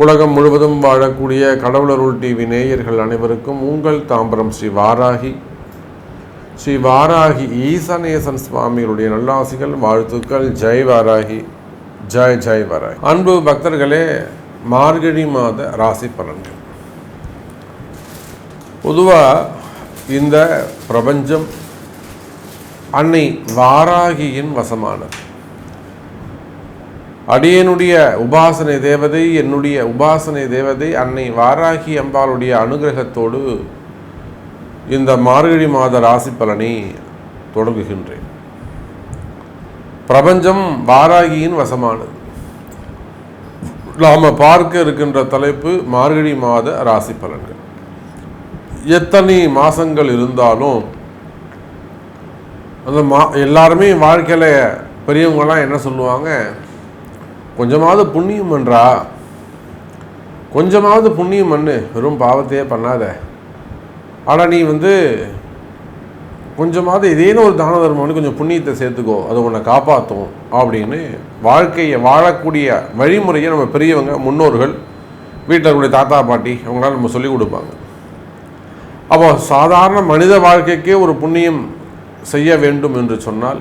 உலகம் முழுவதும் வாழக்கூடிய கடவுளருள் டிவி நேயர்கள் அனைவருக்கும் உங்கள் தாம்பரம் ஸ்ரீ வாராகி. ஸ்ரீ வாராகி ஈசநேசன் சுவாமிகளுடைய நல்லாசிகள் வாழ்த்துக்கள். ஜெய் வாராகி. ஜெய் ஜெய் வாராகி. அன்பு பக்தர்களே மார்கழி மாத ராசி பலன்கள். பொதுவாக இந்த பிரபஞ்சம் அன்னை வாராகியின் வசமானது. அடியனுடைய உபாசனை தேவதை என்னுடைய உபாசனை தேவதை அன்னை வாராகி அம்பாளுடைய அனுகிரகத்தோடு இந்த மார்கழி மாத ராசி பலனை தொடங்குகின்றேன். பிரபஞ்சம் வாராகியின் வசமானது. நாம் பார்க்க இருக்கின்ற தலைப்பு மார்கழி மாத ராசி பலன்கள். எத்தனை மாதங்கள் இருந்தாலும் அந்த மா எல்லாருமே வாழ்க்கையில் பெரியவங்களாம் என்ன சொல்லுவாங்க? கொஞ்சமாவது புண்ணியம் பண்ணுறா கொஞ்சமாவது புண்ணியம் பண்ணு. வெறும் பாவத்தையே பண்ணாத. ஆனால் நீ வந்து கொஞ்சமாவது ஏதேனும் ஒரு தான தர்மம் கொஞ்சம் புண்ணியத்தை சேர்த்துக்கோ. அது உன்னை காப்பாற்றும் அப்படின்னு வாழ்க்கையை வாழக்கூடிய வழிமுறையை நம்ம பெரியவங்க முன்னோர்கள் வீட்டில் இருக்கக்கூடிய தாத்தா பாட்டி அவங்களால நம்ம சொல்லிக் கொடுப்பாங்க. அப்போ சாதாரண மனித வாழ்க்கைக்கே ஒரு புண்ணியம் செய்ய வேண்டும் என்று சொன்னால்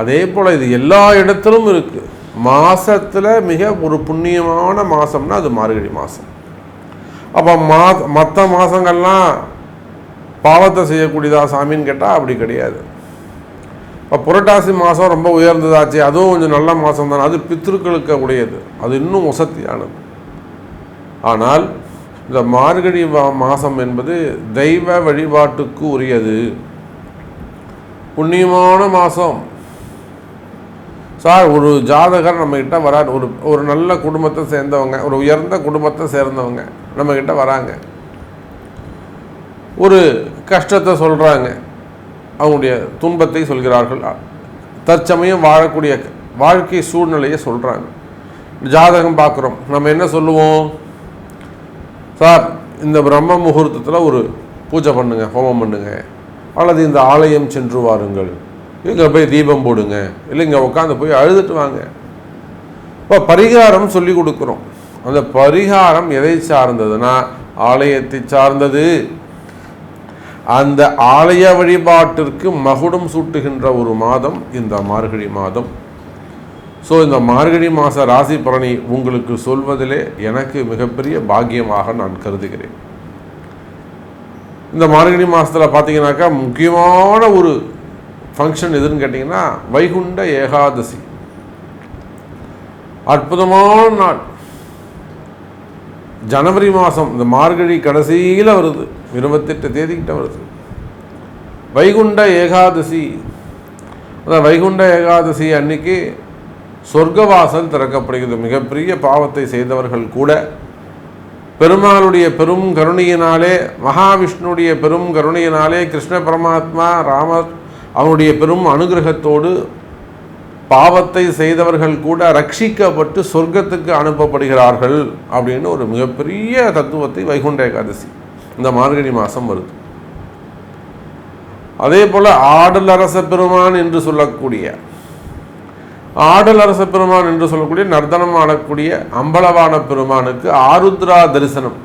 அதே போல் இது எல்லா இடத்திலும் இருக்குது மாதத்தில் மிக ஒரு புண்ணியமான மாதம்னா அது மார்கழி மாதம் அப்போ மா மற்ற மாதங்கள்லாம் பாவத்தை செய்யக்கூடியதா சாமின்னு கேட்டால் அப்படி கிடையாது. இப்போ புரட்டாசி மாதம் ரொம்ப உயர்ந்ததாச்சு அதுவும் கொஞ்சம் நல்ல மாதம் தானே அது பித்திருக்களுக்கு உடையது. அது இன்னும் வசதியானது. ஆனால் இந்த மார்கழி மாதம் என்பது தெய்வ வழிபாட்டுக்கு உரியது. புண்ணியமான மாதம் சார் ஒரு ஜாதகர் நம்மக்கிட்ட வரார். ஒரு ஒரு நல்ல குடும்பத்தை சேர்ந்தவங்க ஒரு உயர்ந்த குடும்பத்தை சேர்ந்தவங்க நம்மக்கிட்ட வராங்க. ஒரு கஷ்டத்தை சொல்கிறாங்க அவங்களுடைய துன்பத்தை சொல்கிறார்கள். தற்சமயம் வாழக்கூடிய வாழ்க்கை சூழ்நிலையை சொல்கிறாங்க ஜாதகம் பார்க்குறோம். நம்ம என்ன சொல்லுவோம்? சார் இந்த பிரம்ம முகூர்த்தத்தில் ஒரு பூஜை பண்ணுங்கள் ஹோமம் பண்ணுங்கள் அல்லது இந்த ஆலயம் சென்று வாருங்கள். இங்கே போய் தீபம் போடுங்க. இல்லை இங்கே உட்காந்து போய் அழுதுட்டு வாங்க. இப்போ பரிகாரம் சொல்லி கொடுக்குறோம். அந்த பரிகாரம் எதை சார்ந்ததுன்னா ஆலயத்தை சார்ந்தது. அந்த ஆலய வழிபாட்டிற்கு மகுடம் சூட்டுகின்ற ஒரு மாதம் இந்த மார்கழி மாதம். ஸோ இந்த மார்கழி மாத ராசி பலனை உங்களுக்கு சொல்வதிலே எனக்கு மிகப்பெரிய பாக்கியமாக நான் கருதுகிறேன். இந்த மார்கழி மாதத்தில் பார்த்தீங்கன்னாக்கா முக்கியமான ஒரு ஃபங்க்ஷன் எதுன்னு கேட்டிங்கன்னா வைகுண்ட ஏகாதசி. அற்புதமான நாள். ஜனவரி மாதம் இந்த மார்கழி கடைசியில் வருது. இருபத்தெட்டு தேதிக்கிட்ட வருது. வைகுண்ட ஏகாதசி. வைகுண்ட ஏகாதசி அன்னைக்கு சொர்க்கவாசல் திறக்கப்படுகிறது. மிகப்பெரிய பாவத்தை செய்தவர்கள் கூட பெருமாளுடைய பெரும் கருணையினாலே மகாவிஷ்ணுடைய பெரும் கருணையினாலே கிருஷ்ண பரமாத்மா ராமர் அவனுடைய பெரும் அனுகிரகத்தோடு பாவத்தை செய்தவர்கள் கூட ரட்சிக்கப்பட்டு சொர்க்கத்துக்கு அனுப்பப்படுகிறார்கள் அப்படின்னு ஒரு மிகப்பெரிய தத்துவத்தை வைகுண்ட ஏகாதசி இந்த மார்கழி மாதம் வருது. அதே போல் ஆடல் அரச பெருமான் என்று சொல்லக்கூடிய ஆடல் அரச பெருமான் என்று சொல்லக்கூடிய நர்தனம் ஆடக்கூடிய அம்பலவான பெருமானுக்கு ஆருத்ரா தரிசனம்.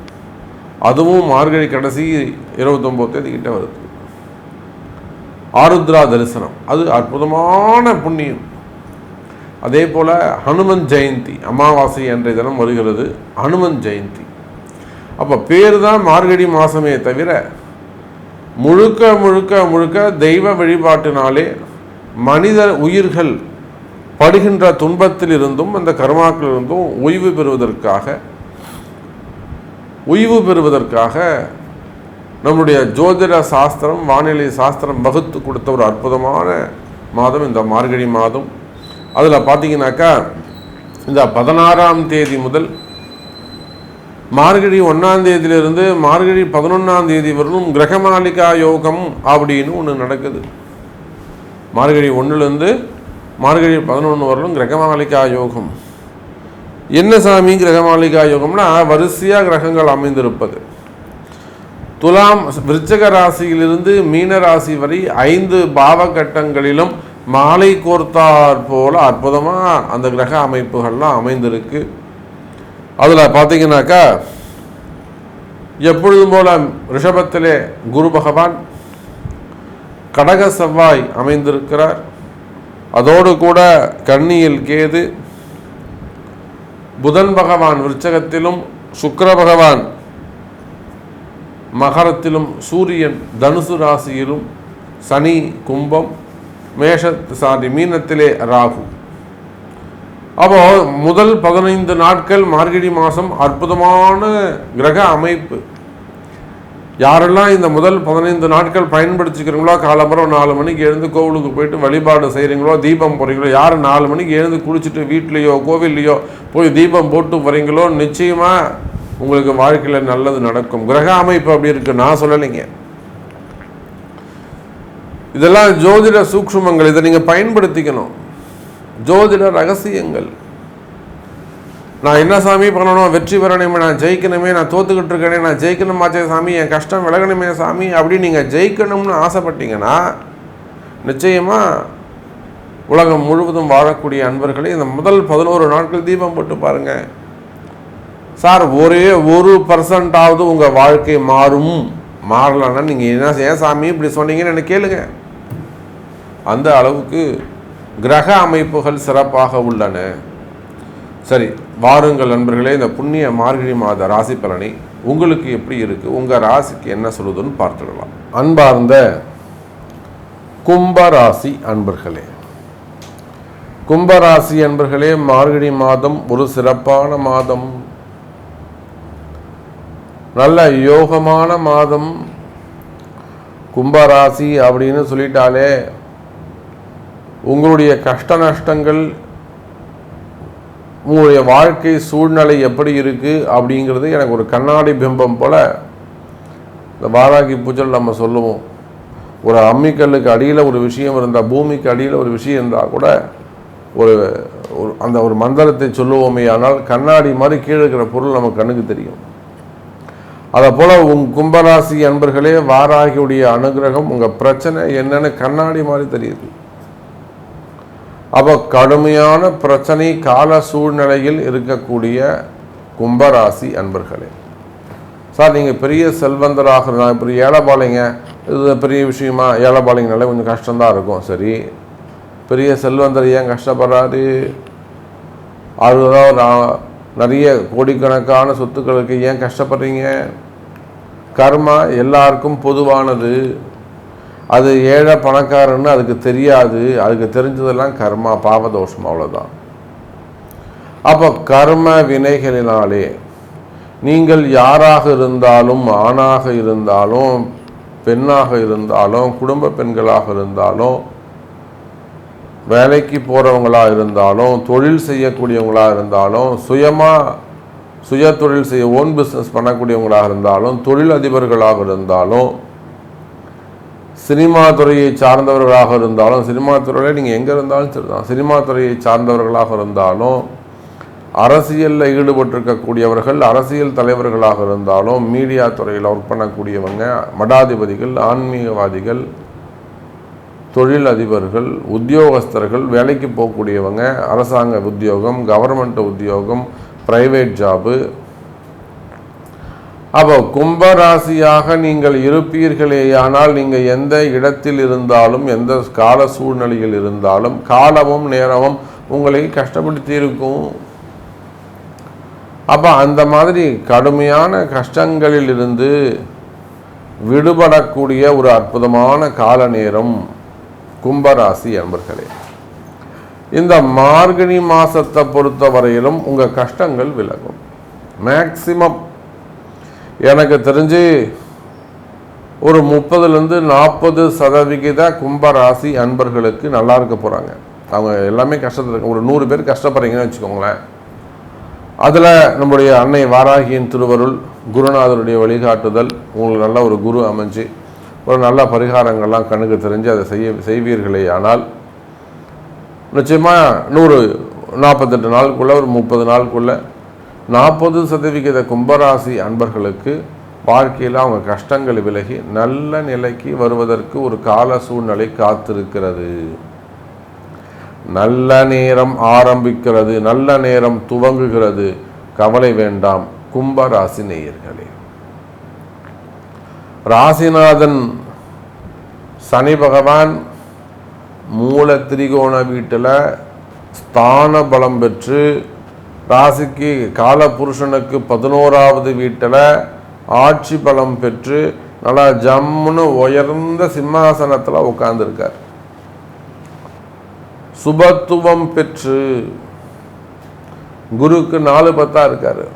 அதுவும் மார்கழி கடைசி இருபத்தொம்போது தேதி கிட்ட வருது. ஆருத்ரா தரிசனம். அது அற்புதமான புண்ணியம். அதே போல் ஹனுமன் ஜெயந்தி அமாவாசை அன்றைய தினம் வருகிறது ஹனுமன் ஜெயந்தி. அப்போ பேர் தான் மார்கழி மாதமே தவிர முழுக்க முழுக்க முழுக்க தெய்வ வழிபாட்டினாலே மனித உயிர்கள் படுகின்ற துன்பத்திலிருந்தும் அந்த கர்மாக்களிலிருந்தும் ஓய்வு பெறுவதற்காக ஓய்வு பெறுவதற்காக நம்முடைய ஜோதிட சாஸ்திரம் வானிலை சாஸ்திரம் வகுத்து கொடுத்த ஒரு அற்புதமான மாதம் இந்த மார்கழி மாதம். அதில் பார்த்தீங்கன்னாக்கா இந்த பதினாறாம் தேதி முதல் மார்கழி ஒன்றாம் தேதியிலிருந்து மார்கழி பதினொன்றாம் தேதி வரலும் கிரகமாளிகா யோகம் அப்படின்னு ஒன்று நடக்குது. மார்கழி ஒன்றுலேருந்து மார்கழி பதினொன்று வரலும் கிரகமாளிகா யோகம். என்ன சாமி கிரகமாளிகா யோகம்னா வரிசையாக கிரகங்கள் அமைந்திருப்பது. துலாம் விருச்சக ராசியிலிருந்து மீன ராசி வரை ஐந்து பாவகட்டங்களிலும் மாலை கோர்த்தார் போல அற்புதமாக அந்த கிரக அமைப்புகள்லாம் அமைந்திருக்கு. அதில் பார்த்தீங்கன்னாக்கா எப்பொழுதும் போல ரிஷபத்திலே குரு பகவான் கடக செவ்வாய் அமைந்திருக்கிறார். அதோடு கூட கன்னியில் கேது புதன் பகவான் விருச்சகத்திலும் சுக்கர பகவான் மகரத்திலும் சூரியன் தனுசு ராசியிலும் சனி கும்பம் மேஷ சாரி மீனத்திலே ராகு. அப்போ முதல் பதினைந்து நாட்கள் மார்கழி மாதம் அற்புதமான கிரக அமைப்பு. யாரெல்லாம் இந்த முதல் பதினைந்து நாட்கள் பயன்படுத்திக்கிறீங்களோ காலம்பரம் நாலு மணிக்கு எழுந்து கோவிலுக்கு போயிட்டு வழிபாடு செய்கிறீங்களோ தீபம் போகிறீங்களோ யார் நாலு மணிக்கு எழுந்து குளிச்சுட்டு வீட்லேயோ கோவில்லையோ போய் தீபம் போட்டு போகிறீங்களோ நிச்சயமாக உங்களுக்கு வாழ்க்கையில் நல்லது நடக்கும். கிரக அமைப்பு அப்படி இருக்கு. நான் சொல்லலைங்க. இதெல்லாம் ஜோதிட சூக்ஷ்மங்கள். இதை நீங்கள் பயன்படுத்திக்கணும். ஜோதிட ரகசியங்கள். நான் என்ன சாமி பண்ணணும்? வெற்றி பெறணுமே. நான் ஜெயிக்கணுமே. நான் தோத்துக்கிட்டு இருக்கேனே. நான் ஜெயிக்கணுமாச்சே சாமி என் கஷ்டம் விலகணுமே சாமி. அப்படி நீங்கள் ஜெயிக்கணும்னு ஆசைப்பட்டீங்கன்னா நிச்சயமாக உலகம் முழுவதும் வாழக்கூடிய அன்பர்களே இந்த முதல் பதினோரு நாட்கள் தீபம் போட்டு பாருங்கள் சார் ஒரே ஒரு பர்சன்டாவது உங்கள் வாழ்க்கை மாறும். மாறலன்னா நீங்கள் என்ன ஏன் சாமி இப்படி சொன்னீங்கன்னு எனக்கு கேளுங்க. அந்த அளவுக்கு கிரக அமைப்புகள் சிறப்பாக உள்ளன. சரி வாருங்கள் நண்பர்களே இந்த புண்ணிய மார்கழி மாத ராசி பலனை உங்களுக்கு எப்படி இருக்கு? உங்க ராசிக்கு என்ன சொல்லுதுன்னு பார்த்துடலாம். அன்பார்ந்த கும்பராசி அன்பர்களே கும்பராசி அன்பர்களே மார்கழி மாதம் ஒரு சிறப்பான மாதம். நல்ல யோகமான மாதம். கும்பராசி அப்படின்னு சொல்லிட்டாலே உங்களுடைய கஷ்ட நஷ்டங்கள் உங்களுடைய வாழ்க்கை சூழ்நிலை எப்படி இருக்குது அப்படிங்கிறது எனக்கு ஒரு கண்ணாடி பிம்பம் போல் இந்த வாராகி பூஜையில் நம்ம சொல்லுவோம். ஒரு அம்மிக்கல்லுக்கு அடியில் ஒரு விஷயம் இருந்தால் பூமிக்கு அடியில் ஒரு விஷயம் இருந்தால் கூட ஒரு ஒரு அந்த ஒரு மந்திரத்தை சொல்லுவோமே ஆனால் கண்ணாடி மாதிரி கீழே இருக்கிற பொருள் நம்ம கண்ணுக்கு தெரியும். போல் உங் கும்பராசி அன்பர்களே வாராகியுடைய அனுகிரகம் உங்கள் பிரச்சனை என்னன்னு கண்ணாடி மாதிரி தெரியுது. அப்போ கடுமையான பிரச்சனை கால சூழ்நிலையில் இருக்கக்கூடிய கும்பராசி அன்பர்களே. சார் நீங்கள் பெரிய செல்வந்தராக இருந்தால் இப்படி ஏழைப்பாளைங்க இது பெரிய விஷயமா ஏழைப்பாளைங்கனாலே கொஞ்சம் கஷ்டம்தான் இருக்கும். சரி பெரிய செல்வந்தர் ஏன் கஷ்டப்படுறாரு? அதுதான் நிறைய கோடிக்கணக்கான சொத்துக்களுக்கு ஏன் கஷ்டப்படுறீங்க? கர்மா எல்லாருக்கும் பொதுவானது. அது ஏழை பணக்காரன்னு அதுக்கு தெரியாது. அதுக்கு தெரிஞ்சதெல்லாம் கர்மா பாவதோஷம் அவ்வளோதான் அப்போ கர்ம வினைகளினாலே நீங்கள் யாராக இருந்தாலும் ஆணாக இருந்தாலும் பெண்ணாக இருந்தாலும் குடும்ப பெண்களாக இருந்தாலும் வேலைக்கு போகிறவங்களாக இருந்தாலும் தொழில் செய்யக்கூடியவங்களாக இருந்தாலும் சுயமாக சுய தொழில் செய்ய ஓன் பிஸ்னஸ் பண்ணக்கூடியவங்களாக இருந்தாலும் தொழில் அதிபர்களாக இருந்தாலும் சினிமா துறையை சார்ந்தவர்களாக இருந்தாலும் சினிமா துறையில் நீங்கள் எங்கே இருந்தாலும் சரிதான். சினிமா துறையை சார்ந்தவர்களாக இருந்தாலும் அரசியலில் ஈடுபட்டிருக்கக்கூடியவர்கள் அரசியல் தலைவர்களாக இருந்தாலும் மீடியா துறையில் ஒர்க் பண்ணக்கூடியவங்க மடாதிபதிகள் ஆன்மீகவாதிகள் தொழில் அதிபர்கள் உத்தியோகஸ்தர்கள் வேலைக்கு போகக்கூடியவங்க அரசாங்க உத்தியோகம் கவர்மெண்ட் உத்தியோகம் ப்ரைவேட் ஜாபு அப்போ கும்பராசியாக நீங்கள் இருப்பீர்களேயானால் நீங்கள் எந்த இடத்தில் இருந்தாலும் எந்த கால சூழ்நிலையில் இருந்தாலும் காலமும் நேரமும் உங்களை கஷ்டப்படுத்தி இருக்கும் அப்போ அந்த மாதிரி கடுமையான கஷ்டங்களில் இருந்து விடுபடக்கூடிய ஒரு அற்புதமான கால நேரம் கும்பராசி அன்பர்களே. இந்த மார்கழி மாதத்தை பொறுத்த வரையிலும் உங்கள் கஷ்டங்கள் விலகும். மேக்சிமம் எனக்கு தெரிஞ்சு ஒரு முப்பதுலேருந்து நாற்பது சதவிகித கும்பராசி அன்பர்களுக்கு நல்லா இருக்க போகிறாங்க அவங்க எல்லாமே கஷ்டத்தில் இருக்க ஒரு நூறு பேர் கஷ்டப்படுறீங்கன்னு வச்சுக்கோங்களேன். அதில் நம்முடைய அன்னை வாராகியின் திருவருள் குருநாதருடைய வழிகாட்டுதல் உங்களுக்கு நல்ல ஒரு குரு அமைஞ்சு ஒரு நல்ல பரிகாரங்கள்லாம் கண்ணுக்கு தெரிஞ்சு அதை செய்ய செய்வீர்களே ஆனால் நிச்சயமாக நூறு நாற்பத்தெட்டு நாளுக்குள்ளே ஒரு முப்பது நாளுக்குள்ளே நாற்பது சதவிகித கும்பராசி அன்பர்களுக்கு வாழ்க்கையில் அவங்க கஷ்டங்கள் விலகி நல்ல நிலைக்கு வருவதற்கு ஒரு கால சூழ்நிலை காத்திருக்கிறது. நல்ல நேரம் ஆரம்பிக்கிறது நல்ல நேரம் துவங்குகிறது. கவலை வேண்டாம் கும்பராசி நேயர்களே. ராசிநாதன் சனி பகவான் மூல திரிகோண வீட்டில் ஸ்தான பலம் பெற்று ராசிக்கு கால புருஷனுக்கு பதினோராவது வீட்டில் ஆட்சி பலம் பெற்று நல்லா ஜம்முன்னு உயர்ந்த சிம்மாசனத்தில் உட்கார்ந்துருக்கார் சுபத்துவம் பெற்று குருக்கு நாலு பத்தா இருக்காரு.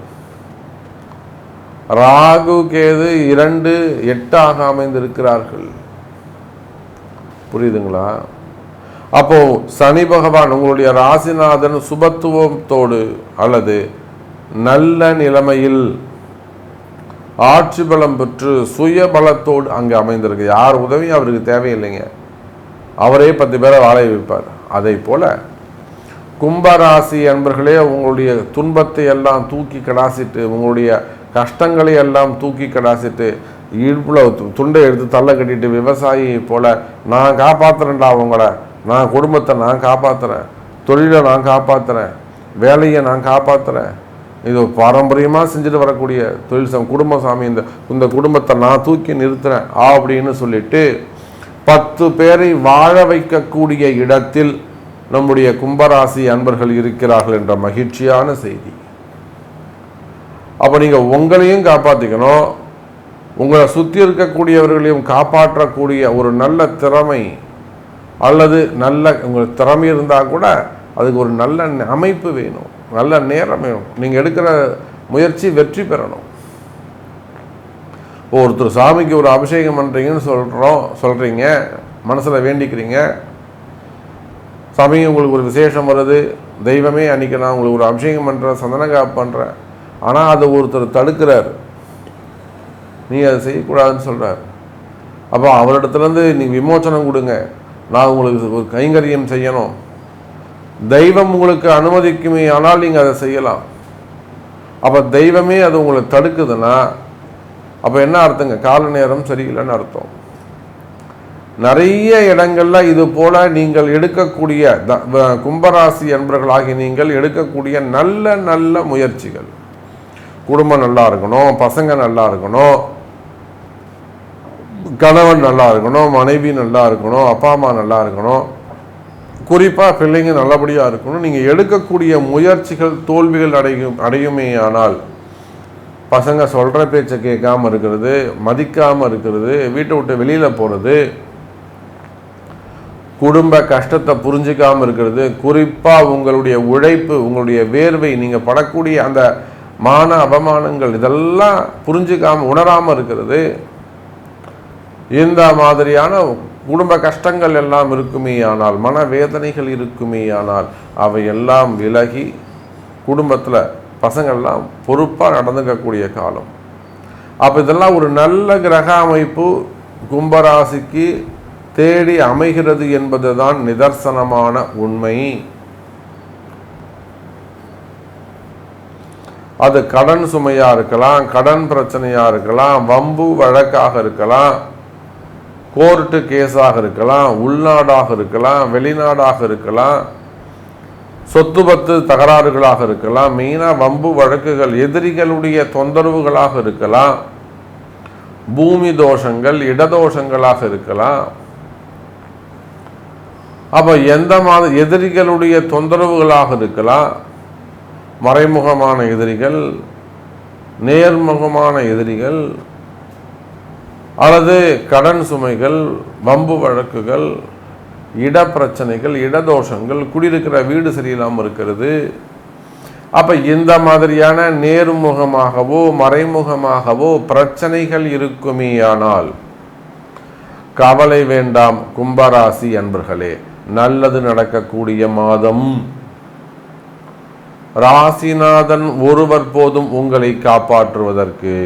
ராகு கேது இரண்டு எட்டாக அமைந்திருக்கிறார்கள். புரியுதுங்களா? அப்போ சனி பகவான் உங்களுடைய ராசிநாதன் சுபத்துவத்தோடு அல்லது நல்ல நிலைமையில் ஆட்சி பலம் பெற்று சுய பலத்தோடு அங்கே அமைந்திருக்கு. யார் உதவியும் அவருக்கு தேவையில்லைங்க. அவரே பத்து பேரை வாழை வைப்பார். அதை போல கும்பராசி என்பர்களே உங்களுடைய துன்பத்தை எல்லாம் தூக்கி கடாசிட்டு உங்களுடைய கஷ்டங்களை எல்லாம் தூக்கி கடாசிட்டு இவ்வளவு துண்டை எடுத்து தள்ள கட்டிட்டு விவசாயி போல நான் காப்பாத்துறேன்டா உங்களை. நான் குடும்பத்தை நான் காப்பாற்றுறேன் தொழிலை நான் காப்பாற்றுறேன் வேலையை நான் காப்பாற்றுறேன் இது பாரம்பரியமாக செஞ்சுட்டு வரக்கூடிய தொழில் சம் குடும்ப சாமி இந்த இந்த குடும்பத்தை நான் தூக்கி நிறுத்துறேன் அப்படின்னு சொல்லிட்டு பத்து பேரை வாழ வைக்கக்கூடிய இடத்தில் நம்முடைய கும்பராசி அன்பர்கள் இருக்கிறார்கள் என்ற மகிழ்ச்சியான செய்தி. அப்போ நீங்கள் உங்களையும் காப்பாற்றிக்கணும் உங்களை சுற்றி இருக்கக்கூடியவர்களையும் காப்பாற்றக்கூடிய ஒரு நல்ல திறமை அல்லது நல்ல உங்களுக்கு திறமை இருந்தால் கூட அதுக்கு ஒரு நல்ல அமைப்பு வேணும் நல்ல நேரம் வேணும். நீங்கள் எடுக்கிற முயற்சி வெற்றி பெறணும். ஒருத்தர் சாமிக்கு ஒரு அபிஷேகம் பண்ணுறீங்கன்னு சொல்கிறோம் சொல்கிறீங்க மனசில் வேண்டிக்கிறீங்க. சாமி உங்களுக்கு ஒரு விசேஷம் வருது தெய்வமே அன்றைக்கி நான் உங்களுக்கு ஒரு அபிஷேகம் பண்ணுறேன் சந்தனகா பண்ணுறேன் ஆனால் அதை ஒருத்தர் தடுக்கிறார். நீ அதை செய்யக்கூடாதுன்னு சொல்கிறார் அப்போ அவரிடத்துலேருந்து நீங்கள் விமோச்சனம் கொடுங்க. நான் உங்களுக்கு ஒரு கைங்கரியம் செய்யணும். தெய்வம் உங்களுக்கு அனுமதிக்குமே ஆனால் நீங்கள் அதை செய்யலாம். அப்போ தெய்வமே அது உங்களை தடுக்குதுன்னா அப்போ என்ன அர்த்தங்க? கால நேரம் சரியில்லைன்னு அர்த்தம். நிறைய இடங்களில் இது போல நீங்கள் எடுக்கக்கூடிய கும்பராசி என்பர்களாகி நீங்கள் எடுக்கக்கூடிய நல்ல நல்ல முயற்சிகள். குடும்பம் நல்லா இருக்கணும் பசங்க நல்லா இருக்கணும் கணவன் நல்லா இருக்கணும் மனைவி நல்லா இருக்கணும் அப்பா அம்மா நல்லா இருக்கணும். குறிப்பாக பிள்ளைங்க நல்லபடியாக இருக்கணும். நீங்கள் எடுக்கக்கூடிய முயற்சிகள் தோல்விகள் அடையும் அடையுமே ஆனால் பசங்க சொல்கிற பேச்சை கேட்காம இருக்கிறது மதிக்காமல் இருக்கிறது வீட்டை விட்டு வெளியில் போகிறது குடும்ப கஷ்டத்தை புரிஞ்சிக்காமல் இருக்கிறது குறிப்பாக உங்களுடைய உழைப்பு உங்களுடைய வேர்வை நீங்கள் படக்கூடிய அந்த மான அவமானங்கள் இதெல்லாம் புரிஞ்சிக்காமல் உணராமல் இருக்கிறது இந்த மாதிரியான குடும்ப கஷ்டங்கள் எல்லாம் இருக்குமே ஆனால் மன வேதனைகள் இருக்குமே ஆனால் அவை எல்லாம் விலகி குடும்பத்தில் பசங்கள்லாம் பொறுப்பாக நடந்துக்கக்கூடிய காலம். அப்போ இதெல்லாம் ஒரு நல்ல கிரக அமைப்பு கும்பராசிக்கு தேடி அமைகிறது என்பது தான் நிதர்சனமான உண்மை. அது கடன் சுமையாக இருக்கலாம் கடன் பிரச்சனையாக இருக்கலாம் வம்பு வழக்காக இருக்கலாம் கோர்ட்டு கேஸாக இருக்கலாம் உள்நாடாக இருக்கலாம் வெளிநாடாக இருக்கலாம் சொத்து பத்து தகராறுகளாக இருக்கலாம் மெயினாக வம்பு வழக்குகள் எதிரிகளுடைய தொந்தரவுகளாக இருக்கலாம் பூமி தோஷங்கள் இடதோஷங்களாக இருக்கலாம். அப்போ எந்த மாதிரி எதிரிகளுடைய தொந்தரவுகளாக இருக்கலாம்? மறைமுகமான எதிரிகள் நேர்முகமான எதிரிகள் அல்லது கடன் சுமைகள் வம்பு வழக்குகள் இட பிரச்சனைகள் இடதோஷங்கள் குடியிருக்கிற வீடு சரியில்லாமல் இருக்கிறது. அப்போ இந்த மாதிரியான நேர்முகமாகவோ மறைமுகமாகவோ பிரச்சனைகள் இருக்குமேயானால் கவலை வேண்டாம் கும்பராசி அன்பர்களே. நல்லது நடக்கக்கூடிய மாதம். ராசிநாதன் ஒருவர் போதும் உங்களை காப்பாற்றுவதற்கு.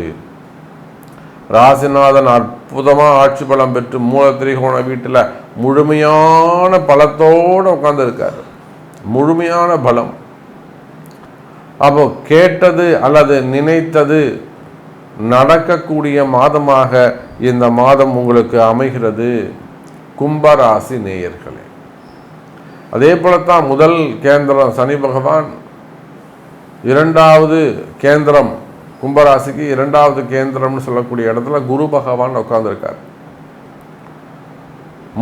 ராசிநாதன் அற்புதமாக ஆட்சி பலம் பெற்று மூல திரிகோண வீட்டில் முழுமையான பலத்தோடு உட்கார்ந்துருக்கார். முழுமையான பலம். அப்போ கேட்டது அல்லது நினைத்தது நடக்கக்கூடிய மாதமாக இந்த மாதம் உங்களுக்கு அமைகிறது. கும்பராசி நேயர்களே. அதே போலத்தான் முதல் கேந்திரம் சனி பகவான் இரண்டாவது கேந்திரம் கும்பராசிக்கு இரண்டாவது கேந்திரம்னு சொல்லக்கூடிய இடத்துல குரு பகவான் உட்காந்துருக்கார்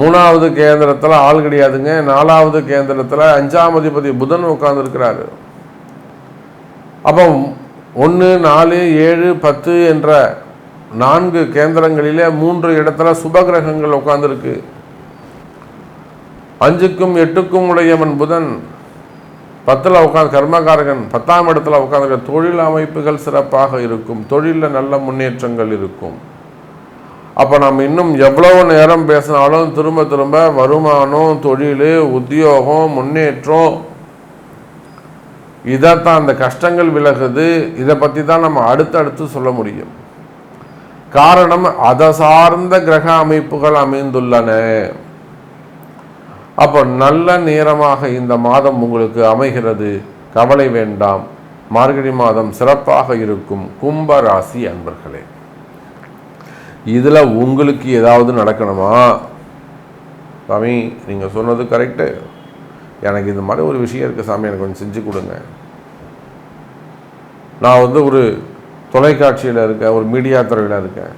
மூணாவது கேந்திரத்தில் ஆள் கிடையாதுங்க. நாலாவது கேந்திரத்தில் அஞ்சாம் அதிபதி புதன் உட்காந்துருக்கிறாரு அப்போ ஒன்று நாலு ஏழு பத்து என்ற நான்கு கேந்திரங்களிலே மூன்று இடத்துல சுபகிரகங்கள் உட்காந்துருக்கு அஞ்சுக்கும் எட்டுக்கும் உடையவன் புதன். பத்தில் உட்காந்து கர்மகாரகன் பத்தாம் இடத்துல உட்காந்து தொழில் அமைப்புகள் சிறப்பாக இருக்கும். தொழிலில் நல்ல முன்னேற்றங்கள் இருக்கும். அப்போ நம்ம இன்னும் எவ்வளவு நேரம் பேசினாலும் திரும்ப திரும்ப வருமானம் தொழில் உத்தியோகம் முன்னேற்றம் இதைத்தான் அந்த கஷ்டங்கள் விலகுது. இதை பற்றி தான் நம்ம அடுத்தடுத்து சொல்ல முடியும். காரணம் அதை சார்ந்த கிரக அமைப்புகள் அமைந்துள்ளன. அப்போ நல்ல நேரமாக இந்த மாதம் உங்களுக்கு அமைகிறது. கவலை வேண்டாம். மார்கழி மாதம் சிறப்பாக இருக்கும். கும்ப ராசி அன்பர்களே. இதில் உங்களுக்கு ஏதாவது நடக்கணுமா? சாமி நீங்கள் சொன்னது கரெக்டு எனக்கு இந்த மாதிரி ஒரு விஷயம் இருக்குது சாமி எனக்கு கொஞ்சம் செஞ்சு கொடுங்க. நான் வந்து ஒரு தொலைக்காட்சியில் இருக்கேன் ஒரு மீடியா துறையில் இருக்கேன்.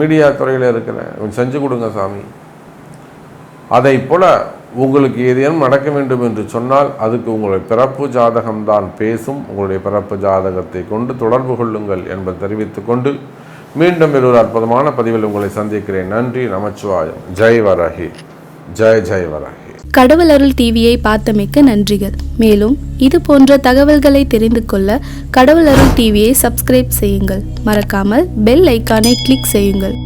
மீடியா துறையில் இருக்கிறேன். கொஞ்சம் செஞ்சு கொடுங்க சாமி. அதை போல உங்களுக்கு ஏதேனும் நடக்க வேண்டும் என்று சொன்னால் அதுக்கு உங்களுடைய பிறப்பு ஜாதகம்தான் பேசும். உங்களுடைய பிறப்பு ஜாதகத்தை கொண்டு தொடர்பு கொள்ளுங்கள் என்பதை தெரிவித்துக் கொண்டு மீண்டும் ஒரு அற்புதமான பதிவில் உங்களை சந்திக்கிறேன். நன்றி நமச்சிவாயம். ஜெய் வரஹி ஜெய் ஜெய் வரஹி கடவுள் அருள் டிவியை பார்த்தமைக்க நன்றிகள். மேலும் இது போன்ற தகவல்களை தெரிந்து கொள்ள கடவுள் அருள் டிவியை சப்ஸ்கிரைப் செய்யுங்கள். மறக்காமல் பெல் ஐக்கானை கிளிக் செய்யுங்கள்.